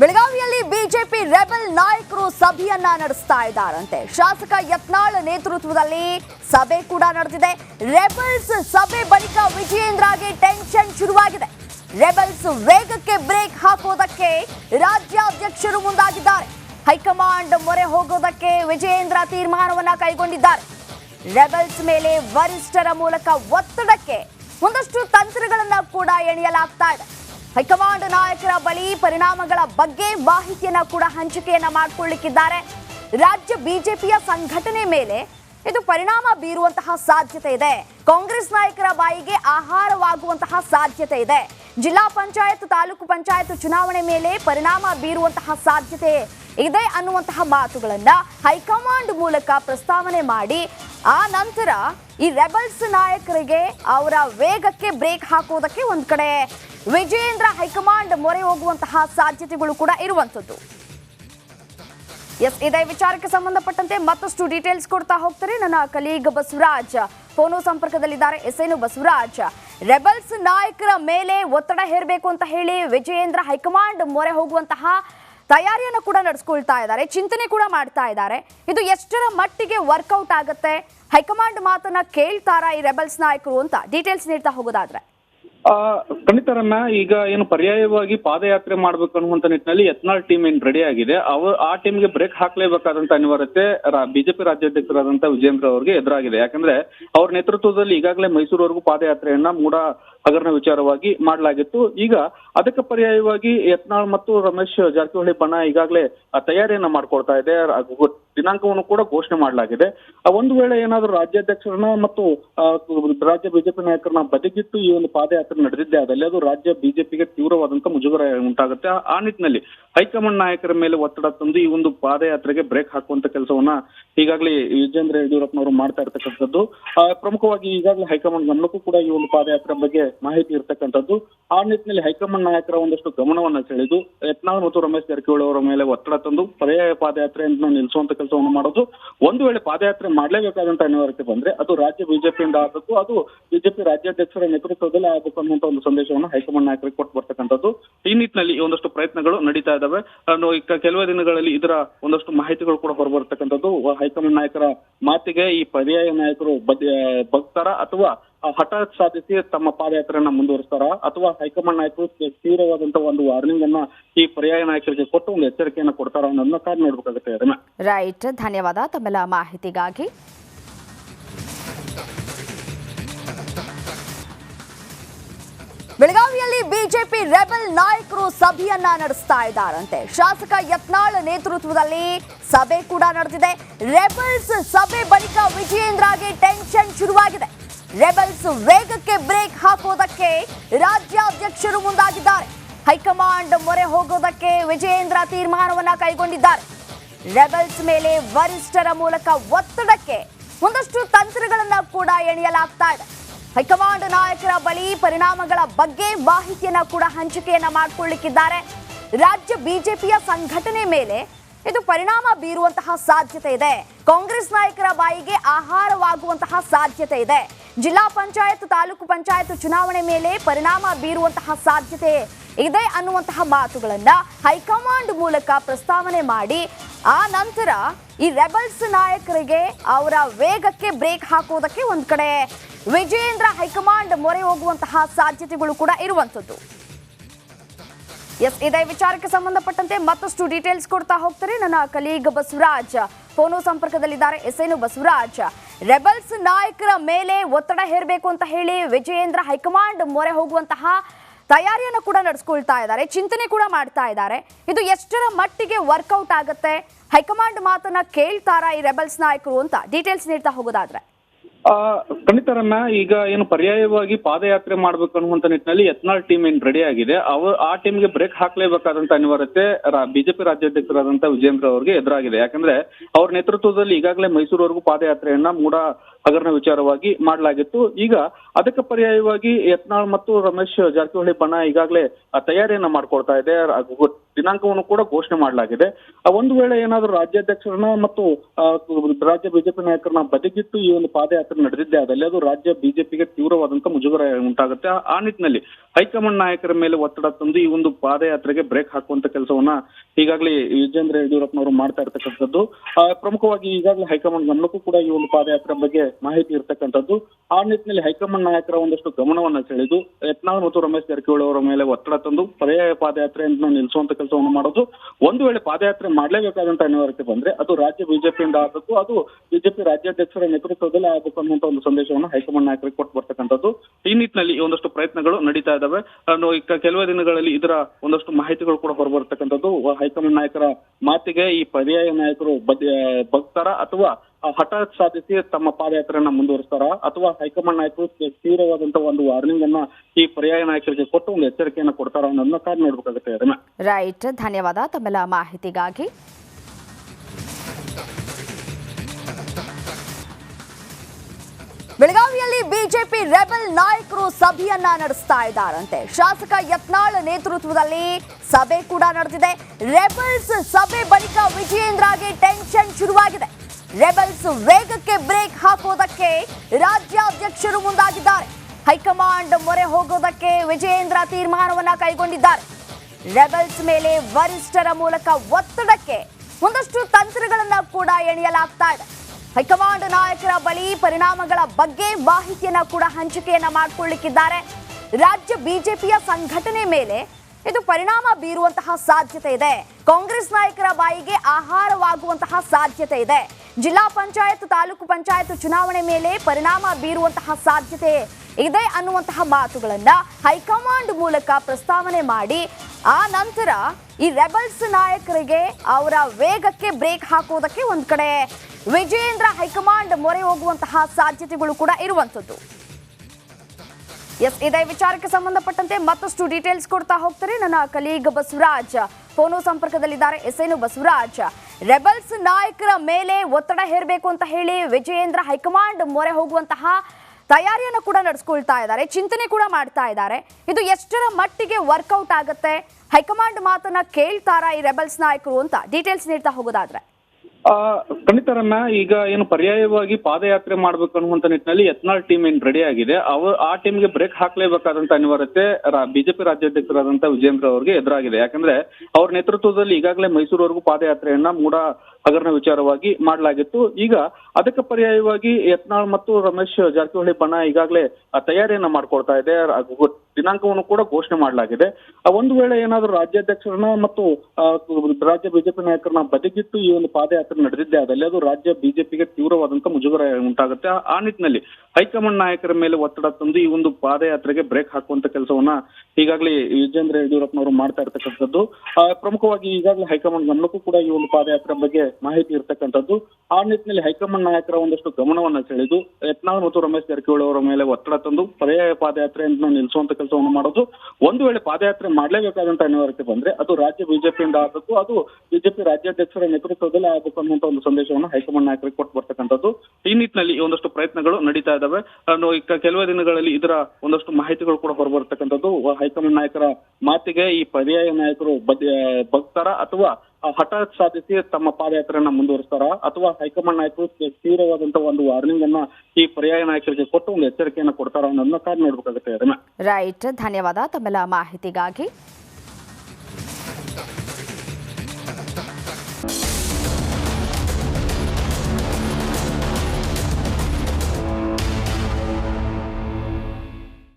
ಬೆಳಗಾವಿಯಲ್ಲಿ BJP rebel ನಾಯಕರು ಸಭೆಯನ್ನ ನಡೆಸ್ತಾ ಇದ್ದಾರಂತೆ. ಶಾಸಕ ಯತ್ನಾಳ್ ನೇತೃತ್ವದಲ್ಲಿ ಸಭೆ ಕೂಡ ನಡೆದಿದೆ. ರೆಬಲ್ಸ್ ಸಭೆ ಬಳಿಕ ವಿಜಯೇಂದ್ರಗೆ ಟೆನ್ಷನ್ ಶುರುವಾಗಿದೆ. ರೆಬಲ್ಸ್ ವೇಗಕ್ಕೆ ಬ್ರೇಕ್ ಹಾಕೋದಕ್ಕೆ ರಾಜ್ಯಾಧ್ಯಕ್ಷರು ಮುಂದಾಗಿದ್ದಾರೆ. ಹೈಕಮಾಂಡ್ ಮೊರೆ ಹೋಗೋದಕ್ಕೆ ವಿಜಯೇಂದ್ರ ತೀರ್ಮಾನವನ್ನ ಕೈಗೊಂಡಿದ್ದಾರೆ. ರೆಬಲ್ಸ್ ಮೇಲೆ ವರಿಷ್ಠರ ಮೂಲಕ ಒತ್ತಡಕ್ಕೆ ಒಂದಷ್ಟು ತಂತ್ರಗಳನ್ನ ಕೂಡ ಎಣೆಯಲಾಗ್ತಾ ಇದೆ. ಹೈಕಮಾಂಡ್ ನಾಯಕರ ಬಳಿ ಪರಿಣಾಮಗಳ ಬಗ್ಗೆ ಮಾಹಿತಿಯನ್ನ ಕೂಡ ಹಂಚಿಕೆಯನ್ನ ಮಾಡಿಕೊಳ್ಳಿಕ್ಕಿದ್ದಾರೆ. ರಾಜ್ಯ ಬಿಜೆಪಿಯ ಸಂಘಟನೆ ಮೇಲೆ ಇದು ಪರಿಣಾಮ ಬೀರುವಂತಹ ಸಾಧ್ಯತೆ ಇದೆ. ಕಾಂಗ್ರೆಸ್ ನಾಯಕರ ಬಾಯಿಗೆ ಆಹಾರವಾಗುವಂತಹ ಸಾಧ್ಯತೆ ಇದೆ. ಜಿಲ್ಲಾ ಪಂಚಾಯತ್, ತಾಲೂಕು ಪಂಚಾಯತ್ ಚುನಾವಣೆ ಮೇಲೆ ಪರಿಣಾಮ ಬೀರುವಂತಹ ಸಾಧ್ಯತೆ ಇದೆ ಅನ್ನುವಂತಹ ಮಾತುಗಳನ್ನ ಹೈಕಮಾಂಡ್ ಮೂಲಕ ಪ್ರಸ್ತಾವನೆ ಮಾಡಿ, ಆ ನಂತರ ಈ ರೆಬಲ್ಸ್ ನಾಯಕರಿಗೆ ಅವರ ವೇಗಕ್ಕೆ ಬ್ರೇಕ್ ಹಾಕೋದಕ್ಕೆ ಒಂದ್ ಕಡೆ ವಿಜಯೇಂದ್ರ ಹೈಕಮಾಂಡ್ ಮೊರೆ ಹೋಗುವಂತಹ ಸಾಧ್ಯತೆಗಳು ಕೂಡ ಇರುವಂತದ್ದು ಎಸ್, ಇದೇ ವಿಚಾರಕ್ಕೆ ಸಂಬಂಧಪಟ್ಟಂತೆ ಮತ್ತಷ್ಟು ಡೀಟೇಲ್ಸ್ ಕೊಡ್ತಾ ಹೋಗ್ತಾರೆ ನನ್ನ ಕಲೀಗ್ ಬಸವರಾಜ್. ಫೋನು ಸಂಪರ್ಕದಲ್ಲಿದ್ದಾರೆ. ಎಸ್ ಏನು ಬಸವರಾಜ್, ರೆಬಲ್ಸ್ ನಾಯಕರ ಮೇಲೆ ಒತ್ತಡ ಹೇರಬೇಕು ಅಂತ ಹೇಳಿ ವಿಜಯೇಂದ್ರ ಹೈಕಮಾಂಡ್ ಮೊರೆ ಹೋಗುವಂತಹ ತಯಾರಿಯನ್ನು ಕೂಡ ನಡೆಸ್ಕೊಳ್ತಾ ಇದ್ದಾರೆ, ಚಿಂತನೆ ಕೂಡ ಮಾಡ್ತಾ ಇದ್ದಾರೆ. ಇದು ಎಷ್ಟರ ಮಟ್ಟಿಗೆ ವರ್ಕೌಟ್ ಆಗುತ್ತೆ? ಹೈಕಮಾಂಡ್ ಮಾತನ್ನ ಕೇಳ್ತಾರಾ ಈ ರೆಬಲ್ಸ್ ನಾಯಕರು ಅಂತ ಡೀಟೇಲ್ಸ್ ನೀಡ್ತಾ ಹೋಗೋದಾದ್ರೆ. ಖಂಡಿತ ರಮ್ಯ ಈಗ ಏನು ಪರ್ಯಾಯವಾಗಿ ಪಾದಯಾತ್ರೆ ಮಾಡ್ಬೇಕು ಅನ್ನುವಂತ ನಿಟ್ಟಿನಲ್ಲಿ ಯತ್ನಾಳ್ ಟೀಮ್ ಏನ್ ರೆಡಿ ಆಗಿದೆ, ಅವ, ಆ ಟೀಮ್ಗೆ ಬ್ರೇಕ್ ಹಾಕ್ಲೇಬೇಕಾದಂತ ಅನಿವಾರ್ಯತೆ ಬಿಜೆಪಿ ರಾಜ್ಯಾಧ್ಯಕ್ಷರಾದಂತ ವಿಜೇಂದ್ರ ಅವರಿಗೆ ಎದುರಾಗಿದೆ. ಯಾಕಂದ್ರೆ ಅವ್ರ ನೇತೃತ್ವದಲ್ಲಿ ಈಗಾಗಲೇ ಮೈಸೂರುವರೆಗೂ ಪಾದಯಾತ್ರೆಯನ್ನ ಮೂಡ ಹಗರಣ ವಿಚಾರವಾಗಿ ಮಾಡಲಾಗಿತ್ತು. ಈಗ ಅದಕ್ಕೆ ಪರ್ಯಾಯವಾಗಿ ಯತ್ನಾಳ್ ಮತ್ತು ರಮೇಶ್ ಜಾರಕಿಹೊಳಿ ಬಣ್ಣ ಈಗಾಗಲೇ ಆ ತಯಾರಿಯನ್ನ ಮಾಡ್ಕೊಳ್ತಾ ಇದೆ. ದಿನಾಂಕವನ್ನು ಕೂಡ ಘೋಷಣೆ ಮಾಡಲಾಗಿದೆ. ಒಂದು ವೇಳೆ ಏನಾದರೂ ರಾಜ್ಯಾಧ್ಯಕ್ಷರನ್ನ ಮತ್ತು ರಾಜ್ಯ ಬಿಜೆಪಿ ನಾಯಕರನ್ನ ಬದಿಗಿಟ್ಟು ಈ ಒಂದು ಪಾದಯಾತ್ರೆ ನಡೆದಿದ್ದೆ ಅದಲ್ಲಿ ಅದು ರಾಜ್ಯ ಬಿಜೆಪಿಗೆ ತೀವ್ರವಾದಂತಹ ಮುಜುಗರ ಉಂಟಾಗುತ್ತೆ. ಆ- ನಿಟ್ಟಿನಲ್ಲಿ ಹೈಕಮಾಂಡ್ ನಾಯಕರ ಮೇಲೆ ಒತ್ತಡ ತಂದು ಈ ಒಂದು ಪಾದಯಾತ್ರೆಗೆ ಬ್ರೇಕ್ ಹಾಕುವಂತ ಕೆಲಸವನ್ನ ಈಗಾಗಲೇ ವಿಜೇಂದ್ರ ಯಡಿಯೂರಪ್ಪನವರು ಮಾಡ್ತಾ ಇರ್ತಕ್ಕಂಥದ್ದು. ಪ್ರಮುಖವಾಗಿ ಈಗಾಗಲೇ ಹೈಕಮಾಂಡ್ ಗಮನಕ್ಕೂ ಕೂಡ ಈ ಒಂದು ಪಾದಯಾತ್ರೆ ಬಗ್ಗೆ ಮಾಹಿತಿ ಇರತಕ್ಕಂಥದ್ದು. ಆ ನಿಟ್ಟಿನಲ್ಲಿ ಹೈಕಮಾಂಡ್ ನಾಯಕರ ಒಂದಷ್ಟು ಗಮನವನ್ನ ಸೆಳೆದು ಯತ್ನಾಳ್ ಮತ್ತು ರಮೇಶ್ ಜಾರಕಿಹೊಳಿ ಅವರ ಮೇಲೆ ಒತ್ತಡ ತಂದು ಪರ್ಯಾಯ ಪಾದಯಾತ್ರೆಯನ್ನು ನಿಲ್ಲಿಸುವಂತ ಕೆಲಸವನ್ನು ಮಾಡೋದು ಒಂದು ವೇಳೆ ಪಾದಯಾತ್ರೆ ಮಾಡಲೇಬೇಕಾದಂತ ಅನಿವಾರ್ಯತೆ ಬಂದ್ರೆ ಅದು ರಾಜ್ಯ ಬಿಜೆಪಿಯಿಂದ ಆಗಬೇಕು, ಅದು ಬಿಜೆಪಿ ರಾಜ್ಯಾಧ್ಯಕ್ಷರ ನೇತೃತ್ವದಲ್ಲಿ ಆಗಬೇಕು ಅನ್ನುವಂತ ಒಂದು ಸಂದೇಶವನ್ನು ಹೈಕಮಾಂಡ್ ನಾಯಕರಿಗೆ ಕೊಟ್ಟು ಬರ್ತಕ್ಕಂಥದ್ದು. ಈ ನಿಟ್ಟಿನಲ್ಲಿ ಒಂದಷ್ಟು ಪ್ರಯತ್ನಗಳು ನಡೀತಾ ಈಗ ಕೆಲವೇ ದಿನಗಳಲ್ಲಿ ಇದರ ಒಂದಷ್ಟು ಮಾಹಿತಿಗಳು ಕೂಡ ಹೊರಬರ್ತಕ್ಕಂಥದ್ದು. ಹೈಕಮಾಂಡ್ ನಾಯಕರ ಮಾತಿಗೆ ಈ ಪರ್ಯಾಯ ನಾಯಕರು ಬಗ್ತಾರ ಅಥವಾ ಹಠಾತ್ ಸಾಧಿಸಿ ತಮ್ಮ ಪಾದಯಾತ್ರೆಯನ್ನ ಮುಂದುವರಿಸ್ತಾರ? ಅಥವಾ ಹೈಕಮಾಂಡ್ ನಾಯಕರು ತೀವ್ರವಾದಂತಹ ತೀವ್ರವಾದಂತ ಒಂದು ವಾರ್ನಿಂಗ್ ಅನ್ನ ಈ ಪರ್ಯಾಯ ನಾಯಕರಿಗೆ ಕೊಟ್ಟು ಒಂದು ಎಚ್ಚರಿಕೆಯನ್ನ ಕೊಡ್ತಾರ ಅನ್ನೋದನ್ನ ಕಾದ್ ನೋಡ್ಬೇಕಾಗುತ್ತೆ ರೈಟ್. ಧನ್ಯವಾದ ತಮ್ಮೆಲ್ಲ ಮಾಹಿತಿಗಾಗಿ. ಬೆಳಗಾವಿಯಲ್ಲಿ ಬಿಜೆಪಿ ರೆಬಲ್ ನಾಯಕರು ಸಭೆಯನ್ನ ನಡೆಸ್ತಾ ಇದ್ದಾರಂತೆ. ಶಾಸಕ ಯತ್ನಾಳ್ ನೇತೃತ್ವದಲ್ಲಿ ಸಭೆ ಕೂಡ ನಡೆದಿದೆ. ರೆಬಲ್ಸ್ ಸಭೆ ಬಳಿಕ ವಿಜಯೇಂದ್ರಗೆ ಟೆನ್ಷನ್ ಶುರುವಾಗಿದೆ. ರೆಬಲ್ಸ್ ವೇಗಕ್ಕೆ ಬ್ರೇಕ್ ಹಾಕೋದಕ್ಕೆ ರಾಜ್ಯಾಧ್ಯಕ್ಷರು ಮುಂದಾಗಿದ್ದಾರೆ. ಹೈಕಮಾಂಡ್ ಮೊರೆ ಹೋಗೋದಕ್ಕೆ ವಿಜಯೇಂದ್ರ ತೀರ್ಮಾನವನ್ನ ಕೈಗೊಂಡಿದ್ದಾರೆ. ರೆಬಲ್ಸ್ ಮೇಲೆ ವರಿಷ್ಠರ ಮೂಲಕ ಒತ್ತಡಕ್ಕೆ ಒಂದಷ್ಟು ತಂತ್ರಗಳನ್ನ ಕೂಡ ಎಣೆಯಲಾಗ್ತಾ ಇದೆ. ಹೈಕಮಾಂಡ್ ನಾಯಕರ ಬಳಿ ಪರಿಣಾಮಗಳ ಬಗ್ಗೆ ಮಾಹಿತಿಯನ್ನ ಕೂಡ ಹಂಚಿಕೆಯನ್ನ ಮಾಡಿಕೊಳ್ಳಿಕ್ಕಿದ್ದಾರೆ. ರಾಜ್ಯ ಬಿಜೆಪಿಯ ಸಂಘಟನೆ ಮೇಲೆ ಇದು ಪರಿಣಾಮ ಬೀರುವಂತಹ ಸಾಧ್ಯತೆ ಇದೆ. ಕಾಂಗ್ರೆಸ್ ನಾಯಕರ ಬಾಯಿಗೆ ಆಹಾರವಾಗುವಂತಹ ಸಾಧ್ಯತೆ ಇದೆ. ಜಿಲ್ಲಾ ಪಂಚಾಯತ್, ತಾಲೂಕು ಪಂಚಾಯತ್ ಚುನಾವಣೆ ಮೇಲೆ ಪರಿಣಾಮ ಬೀರುವಂತಹ ಸಾಧ್ಯತೆ ಇದೆ ಅನ್ನುವಂತಹ ಮಾತುಗಳನ್ನ ಹೈಕಮಾಂಡ್ ಮೂಲಕ ಪ್ರಸ್ತಾವನೆ ಮಾಡಿ, ಆ ನಂತರ ಈ ರೆಬಲ್ಸ್ ನಾಯಕರಿಗೆ ಅವರ ವೇಗಕ್ಕೆ ಬ್ರೇಕ್ ಹಾಕುವುದಕ್ಕೆ ಒಂದು ಕಡೆ ವಿಜಯೇಂದ್ರ ಹೈಕಮಾಂಡ್ ಮೊರೆ ಹೋಗುವಂತಹ ಸಾಧ್ಯತೆಗಳು ಕೂಡ ಇರುವಂತದ್ದು ಎಸ್, ಇದೇ ವಿಚಾರಕ್ಕೆ ಸಂಬಂಧಪಟ್ಟಂತೆ ಮತ್ತಷ್ಟು ಡೀಟೇಲ್ಸ್ ಕೊಡ್ತಾ ಹೋಗ್ತಾರೆ. ನನ್ನ ಕಲೀಗ್ ಬಸವರಾಜ್, ಫೋನು ಸಂಪರ್ಕದಲ್ಲಿದ್ದಾರೆ. ಎಸ್, ಏನು ಬಸವರಾಜ್? ರೆಬಲ್ಸ್ ನಾಯಕರ ಮೇಲೆ ಒತ್ತಡ ಹೇರಬೇಕು ಅಂತ ಹೇಳಿ ವಿಜಯೇಂದ್ರ ಹೈಕಮಾಂಡ್ ಮೊರೆ ಹೋಗುವಂತಹ ತಯಾರಿಯನ್ನು ಕೂಡ ನಡೆಸ್ಕೊಳ್ತಾ ಇದ್ದಾರೆ, ಚಿಂತನೆ ಕೂಡ ಮಾಡ್ತಾ ಇದ್ದಾರೆ. ಇದು ಎಷ್ಟರ ಮಟ್ಟಿಗೆ ವರ್ಕೌಟ್ ಆಗುತ್ತೆ? ಹೈಕಮಾಂಡ್ ಮಾತನ್ನ ಕೇಳ್ತಾರಾ ಈ ರೆಬಲ್ಸ್ ನಾಯಕರು ಅಂತ ಡೀಟೇಲ್ಸ್ ನೀಡ್ತಾ ಹೋಗೋದಾದ್ರೆ. ಖಂಡಿತ ರಮ್ಯ ಈಗ ಏನು ಪರ್ಯಾಯವಾಗಿ ಪಾದಯಾತ್ರೆ ಮಾಡ್ಬೇಕು ಅನ್ನುವಂತ ನಿಟ್ಟಿನಲ್ಲಿ ಯತ್ನಾಳ್ ಟೀಮ್ ಏನ್ ರೆಡಿ ಆಗಿದೆ, ಅವ, ಆ ಟೀಮ್ಗೆ ಬ್ರೇಕ್ ಹಾಕ್ಲೇಬೇಕಾದಂತ ಅನಿವಾರ್ಯತೆ ಬಿಜೆಪಿ ರಾಜ್ಯಾಧ್ಯಕ್ಷರಾದಂತ ವಿಜೇಂದ್ರ ಅವರಿಗೆ ಎದುರಾಗಿದೆ. ಯಾಕಂದ್ರೆ ಅವ್ರ ನೇತೃತ್ವದಲ್ಲಿ ಈಗಾಗಲೇ ಮೈಸೂರುವರೆಗೂ ಪಾದಯಾತ್ರೆಯನ್ನ ಮೂಡ ಹಗರಣ ವಿಚಾರವಾಗಿ ಮಾಡಲಾಗಿತ್ತು. ಈಗ ಅದಕ್ಕೆ ಪರ್ಯಾಯವಾಗಿ ಯತ್ನಾಳ್ ಮತ್ತು ರಮೇಶ್ ಜಾರಕಿಹೊಳಿ ಬಣ್ಣ ಈಗಾಗಲೇ ತಯಾರಿಯನ್ನ ಮಾಡ್ಕೊಳ್ತಾ ಇದೆ. ದಿನಾಂಕವನ್ನು ಕೂಡ ಘೋಷಣೆ ಮಾಡಲಾಗಿದೆ. ಒಂದು ವೇಳೆ ಏನಾದರೂ ರಾಜ್ಯಾಧ್ಯಕ್ಷರನ್ನ ಮತ್ತು ರಾಜ್ಯ ಬಿಜೆಪಿ ನಾಯಕರನ್ನ ಬದಿಗಿಟ್ಟು ಈ ಒಂದು ಪಾದಯಾತ್ರೆ ನಡೆದಿದ್ದೆ ಆದಲ್ಲಿ ಅದು ರಾಜ್ಯ ಬಿಜೆಪಿಗೆ ತೀವ್ರವಾದಂತಹ ಮುಜುಗರ ಉಂಟಾಗುತ್ತೆ. ಆ- ನಿಟ್ಟಿನಲ್ಲಿ ಹೈಕಮಾಂಡ್ ನಾಯಕರ ಮೇಲೆ ಒತ್ತಡ ತಂದು ಈ ಒಂದು ಪಾದಯಾತ್ರೆಗೆ ಬ್ರೇಕ್ ಹಾಕುವಂತ ಕೆಲಸವನ್ನ ಈಗಾಗಲೇ ವಿಜೇಂದ್ರ ಯಡಿಯೂರಪ್ಪನವರು ಮಾಡ್ತಾ ಇರ್ತಕ್ಕಂಥದ್ದು. ಪ್ರಮುಖವಾಗಿ ಈಗಾಗಲೇ ಹೈಕಮಾಂಡ್ ಗಮನಕ್ಕೂ ಕೂಡ ಈ ಒಂದು ಪಾದಯಾತ್ರೆ ಬಗ್ಗೆ ಮಾಹಿತಿ ಇರ್ತಕ್ಕಂಥದ್ದು. ಆ ನಿಟ್ಟಿನಲ್ಲಿ ಹೈಕಮಾಂಡ್ ನಾಯಕರ ಒಂದಷ್ಟು ಗಮನವನ್ನ ಸೆಳೆದು, ಯತ್ನಾಳ್ ಮತ್ತು ರಮೇಶ್ ಜಾರಕಿಹೊಳಿ ಅವರ ಮೇಲೆ ಒತ್ತಡ ತಂದು, ಪರ್ಯಾಯ ಪಾದಯಾತ್ರೆಯನ್ನು ನಿಲ್ಲಿಸುವಂತ ಕೆಲಸವನ್ನು ಮಾಡೋದು. ಒಂದು ವೇಳೆ ಪಾದಯಾತ್ರೆ ಮಾಡಲೇಬೇಕಾದಂತ ಅನಿವಾರ್ಯತೆ ಬಂದ್ರೆ, ಅದು ರಾಜ್ಯ ಬಿಜೆಪಿಯಿಂದ ಆಗಬೇಕು, ಅದು ಬಿಜೆಪಿ ರಾಜ್ಯಾಧ್ಯಕ್ಷರ ನೇತೃತ್ವದಲ್ಲಿ ಆಗಬೇಕು ಅನ್ನುವಂತ ಒಂದು ಸಂದೇಶವನ್ನು ಹೈಕಮಾಂಡ್ ನಾಯಕರಿಗೆ ಕೊಟ್ಟು ಬರ್ತಕ್ಕಂಥದ್ದು. ಈ ನಿಟ್ಟಿನಲ್ಲಿ ಒಂದಷ್ಟು ಪ್ರಯತ್ನಗಳು ನಡೀತಾ ಈಗ ಕೆಲವೇ ದಿನಗಳಲ್ಲಿ ಇದರ ಒಂದಷ್ಟು ಮಾಹಿತಿಗಳು ಕೂಡ ಹೊರಬರ್ತಕ್ಕಂಥದ್ದು. ಹೈಕಮಾಂಡ್ ನಾಯಕರ ಮಾತಿಗೆ ಈ ಪರ್ಯಾಯ ನಾಯಕರು ಬಗ್ತಾರ ಅಥವಾ ಹಠಾತ್ ಸಾಧಿಸಿ ತಮ್ಮ ಪಾದಯಾತ್ರೆಯನ್ನ ಮುಂದುವರಿಸ್ತಾರ? ಅಥವಾ ಹೈಕಮಾಂಡ್ ನಾಯಕರು ತೀವ್ರವಾದಂತಹ ಒಂದು ವಾರ್ನಿಂಗ್ ಅನ್ನ ಈ ಪರ್ಯಾಯ ನಾಯಕರಿಗೆ ಕೊಟ್ಟು ಒಂದು ಎಚ್ಚರಿಕೆಯನ್ನ ಕೊಡ್ತಾರ ಅನ್ನೋದನ್ನ ಕಾದ್ ನೋಡ್ಬೇಕಾಗುತ್ತೆ ರೈಟ್. ಧನ್ಯವಾದ ತಮ್ಮೆಲ್ಲ ಮಾಹಿತಿಗಾಗಿ. ಬೆಳಗಾವಿಯಲ್ಲಿ ಬಿಜೆಪಿ ರೆಬಲ್ ನಾಯಕರು ಸಭೆಯನ್ನ ನಡೆಸ್ತಾ ಇದ್ದಾರಂತೆ. ಶಾಸಕ ಯತ್ನಾಳ್ ನೇತೃತ್ವದಲ್ಲಿ ಸಭೆ ಕೂಡ ನಡೆದಿದೆ. ರೆಬಲ್ಸ್ ಸಭೆ ಬಳಿಕ ವಿಜಯೇಂದ್ರಗೆ ಟೆನ್ಷನ್ ಶುರುವಾಗಿದೆ. ರೆಬಲ್ಸ್ ವೇಗಕ್ಕೆ ಬ್ರೇಕ್ ಹಾಕೋದಕ್ಕೆ ರಾಜ್ಯಾಧ್ಯಕ್ಷರು ಮುಂದಾಗಿದ್ದಾರೆ. ಹೈಕಮಾಂಡ್ ಮೊರೆ ಹೋಗೋದಕ್ಕೆ ವಿಜಯೇಂದ್ರ ತೀರ್ಮಾನವನ್ನ ಕೈಗೊಂಡಿದ್ದಾರೆ. ರೆಬಲ್ಸ್ ಮೇಲೆ ವರಿಷ್ಠರ ಮೂಲಕ ಒತ್ತಡಕ್ಕೆ ಒಂದಷ್ಟು ತಂತ್ರಗಳನ್ನ ಕೂಡ ಎಣೆಯಲಾಗ್ತಾ ಇದೆ. ಹೈಕಮಾಂಡ್ ನಾಯಕರ ಬಳಿ ಪರಿಣಾಮಗಳ ಬಗ್ಗೆ ಮಾಹಿತಿಯನ್ನ ಕೂಡ ಹಂಚಿಕೆಯನ್ನ ಮಾಡಿಕೊಳ್ಳಿಕ್ಕಿದ್ದಾರೆ. ರಾಜ್ಯ ಬಿಜೆಪಿಯ ಸಂಘಟನೆ ಮೇಲೆ ಇದು ಪರಿಣಾಮ ಬೀರುವಂತಹ ಸಾಧ್ಯತೆ ಇದೆ. ಕಾಂಗ್ರೆಸ್ ನಾಯಕರ ಬಾಯಿಗೆ ಆಹಾರವಾಗುವಂತಹ ಸಾಧ್ಯತೆ ಇದೆ. ಜಿಲ್ಲಾ ಪಂಚಾಯತ್, ತಾಲೂಕು ಪಂಚಾಯತ್ ಚುನಾವಣೆ ಮೇಲೆ ಪರಿಣಾಮ ಬೀರುವಂತಹ ಸಾಧ್ಯತೆ ಇದೆ ಅನ್ನುವಂತಹ ಮಾತುಗಳನ್ನ ಹೈಕಮಾಂಡ್ ಮೂಲಕ ಪ್ರಸ್ತಾವನೆ ಮಾಡಿ, ಆ ನಂತರ ಈ ರೆಬಲ್ಸ್ ನಾಯಕರಿಗೆ ಅವರ ವೇಗಕ್ಕೆ ಬ್ರೇಕ್ ಹಾಕುವುದಕ್ಕೆ ಒಂದು ಕಡೆ ವಿಜಯೇಂದ್ರ ಹೈಕಮಾಂಡ್ ಮೊರೆ ಹೋಗುವಂತಹ ಸಾಧ್ಯತೆಗಳು ಕೂಡ ಇರುವಂತದ್ದು ಎಸ್, ಇದೇ ವಿಚಾರಕ್ಕೆ ಸಂಬಂಧಪಟ್ಟಂತೆ ಮತ್ತಷ್ಟು ಡೀಟೇಲ್ಸ್ ಕೊಡ್ತಾ ಹೋಗ್ತಾರೆ. ನನ್ನ ಕಲೀಗ್ ಬಸವರಾಜ್, ಫೋನು ಸಂಪರ್ಕದಲ್ಲಿದ್ದಾರೆ. ಎಸ್, ಏನು ಬಸವರಾಜ್? ರೆಬಲ್ಸ್ ನಾಯಕರ ಮೇಲೆ ಒತ್ತಡ ಹೇರಬೇಕು ಅಂತ ಹೇಳಿ ವಿಜಯೇಂದ್ರ ಹೈಕಮಾಂಡ್ ಮೊರೆ ಹೋಗುವಂತಹ ತಯಾರಿಯನ್ನು ಕೂಡ ನಡೆಸ್ಕೊಳ್ತಾ ಇದ್ದಾರೆ, ಚಿಂತನೆ ಕೂಡ ಮಾಡ್ತಾ ಇದ್ದಾರೆ. ಇದು ಎಷ್ಟರ ಮಟ್ಟಿಗೆ ವರ್ಕೌಟ್ ಆಗುತ್ತೆ? ಹೈಕಮಾಂಡ್ ಮಾತನ್ನ ಕೇಳ್ತಾರಾ ಈ ರೆಬಲ್ಸ್ ನಾಯಕರು ಅಂತ ಡೀಟೇಲ್ಸ್ ನೀಡ್ತಾ ಹೋಗೋದಾದ್ರೆ. ಖಂಡಿತ ರಮ್ಯ ಈಗ ಏನು ಪರ್ಯಾಯವಾಗಿ ಪಾದಯಾತ್ರೆ ಮಾಡ್ಬೇಕು ಅನ್ನುವಂತ ನಿಟ್ಟಿನಲ್ಲಿ ಯತ್ನಾಳ್ ಟೀಮ್ ಏನ್ ರೆಡಿ ಆಗಿದೆ, ಅವ, ಆ ಟೀಮ್ಗೆ ಬ್ರೇಕ್ ಹಾಕ್ಲೇಬೇಕಾದಂತ ಅನಿವಾರ್ಯತೆ ಬಿಜೆಪಿ ರಾಜ್ಯಾಧ್ಯಕ್ಷರಾದಂತ ವಿಜೇಂದ್ರ ಅವರಿಗೆ ಎದುರಾಗಿದೆ. ಯಾಕಂದ್ರೆ ಅವ್ರ ನೇತೃತ್ವದಲ್ಲಿ ಈಗಾಗಲೇ ಮೈಸೂರುವರೆಗೂ ಪಾದಯಾತ್ರೆಯನ್ನ ಮೂಡ ಹಗರಣ ವಿಚಾರವಾಗಿ ಮಾಡಲಾಗಿತ್ತು. ಈಗ ಅದಕ್ಕೆ ಪರ್ಯಾಯವಾಗಿ ಯತ್ನಾಳ್ ಮತ್ತು ರಮೇಶ್ ಜಾರಕಿಹೊಳಿ ಬಣ್ಣ ಈಗಾಗಲೇ ಆ ತಯಾರಿಯನ್ನ ಮಾಡ್ಕೊಳ್ತಾ ಇದೆ. ಆ ದಿನಾಂಕವನ್ನು ಕೂಡ ಘೋಷಣೆ ಮಾಡಲಾಗಿದೆ. ಒಂದು ವೇಳೆ ಏನಾದರೂ ರಾಜ್ಯಾಧ್ಯಕ್ಷರನ್ನ ಮತ್ತು ರಾಜ್ಯ ಬಿಜೆಪಿ ನಾಯಕರನ್ನ ಬದಿಗಿಟ್ಟು ಈ ಒಂದು ಪಾದಯಾತ್ರೆ ನಡೆದಿದ್ದೆ ಆದಲ್ಲಿ ಅದು ರಾಜ್ಯ ಬಿಜೆಪಿಗೆ ತೀವ್ರವಾದಂತಹ ಮುಜುಗರ ಉಂಟಾಗುತ್ತೆ. ಆ- ನಿಟ್ಟಿನಲ್ಲಿ ಹೈಕಮಾಂಡ್ ನಾಯಕರ ಮೇಲೆ ಒತ್ತಡ ತಂದು ಈ ಒಂದು ಪಾದಯಾತ್ರೆಗೆ ಬ್ರೇಕ್ ಹಾಕುವಂತ ಕೆಲಸವನ್ನ ಈಗಾಗಲೇ ವಿಜೇಂದ್ರ ಯಡಿಯೂರಪ್ಪನವರು ಮಾಡ್ತಾ ಇರ್ತಕ್ಕಂಥದ್ದು. ಪ್ರಮುಖವಾಗಿ ಈಗಾಗಲೇ ಹೈಕಮಾಂಡ್ ಗಮನಕ್ಕೂ ಕೂಡ ಈ ಒಂದು ಪಾದಯಾತ್ರೆ ಬಗ್ಗೆ ಮಾಹಿತಿ ಇರತಕ್ಕಂಥದ್ದು. ಆ ನಿಟ್ಟಿನಲ್ಲಿ ಹೈಕಮಾಂಡ್ ನಾಯಕರ ಒಂದಷ್ಟು ಗಮನವನ್ನ ಸೆಳೆದು ಯತ್ನಾಳ್ ಮತ್ತು ರಮೇಶ್ ಜಾರಕಿಹೊಳಿ ಅವರ ಮೇಲೆ ಒತ್ತಡ ತಂದು ಪರ್ಯಾಯ ಪಾದಯಾತ್ರೆಯನ್ನು ನಿಲ್ಲಿಸುವಂತ ಕೆಲಸವನ್ನು ಮಾಡೋದು ಒಂದು ವೇಳೆ ಪಾದಯಾತ್ರೆ ಮಾಡಲೇಬೇಕಾದಂತ ಅನಿವಾರ್ಯತೆ ಬಂದ್ರೆ ಅದು ರಾಜ್ಯ ಬಿಜೆಪಿಯಿಂದ ಆಗಬೇಕು, ಅದು ಬಿಜೆಪಿ ರಾಜ್ಯಾಧ್ಯಕ್ಷರ ನೇತೃತ್ವದಲ್ಲಿ ಆಗಬೇಕು ಅನ್ನುವಂತ ಒಂದು ಸಂದೇಶವನ್ನು ಹೈಕಮಾಂಡ್ ನಾಯಕರಿಗೆ ಕೊಟ್ಟು ಬರ್ತಕ್ಕಂಥದ್ದು. ಈ ನಿಟ್ಟಿನಲ್ಲಿ ಒಂದಷ್ಟು ಪ್ರಯತ್ನಗಳು ನಡೀತಾ ಈಗ ಕೆಲವೇ ದಿನಗಳಲ್ಲಿ ಇದರ ಒಂದಷ್ಟು ಮಾಹಿತಿಗಳು ಕೂಡ ಹೊರಬರ್ತಕ್ಕಂಥದ್ದು. ಹೈಕಮಾಂಡ್ ನಾಯಕರ ಮಾತಿಗೆ ಈ ಪರ್ಯಾಯ ನಾಯಕರು ಬಗ್ತಾರ ಅಥವಾ ಹಠಾತ್ ಸಾಧಿಸಿ ತಮ್ಮ ಪಾದಯಾತ್ರೆಯನ್ನ ಮುಂದುವರಿಸ್ತಾರ? ಅಥವಾ ಹೈಕಮಾಂಡ್ ನಾಯಕರು ತೀವ್ರವಾದಂತಹ ಒಂದು ವಾರ್ನಿಂಗ್ ಅನ್ನ ಈ ಪರ್ಯಾಯ ನಾಯಕರಿಗೆ ಕೊಟ್ಟು ಒಂದು ಎಚ್ಚರಿಕೆಯನ್ನ ಕೊಡ್ತಾರ ಅನ್ನೋದನ್ನ ಕಾದ್ ನೋಡ್ಬೇಕಾಗುತ್ತೆ ರೈಟ್. ಧನ್ಯವಾದ ತಮ್ಮೆಲ್ಲ ಮಾಹಿತಿಗಾಗಿ.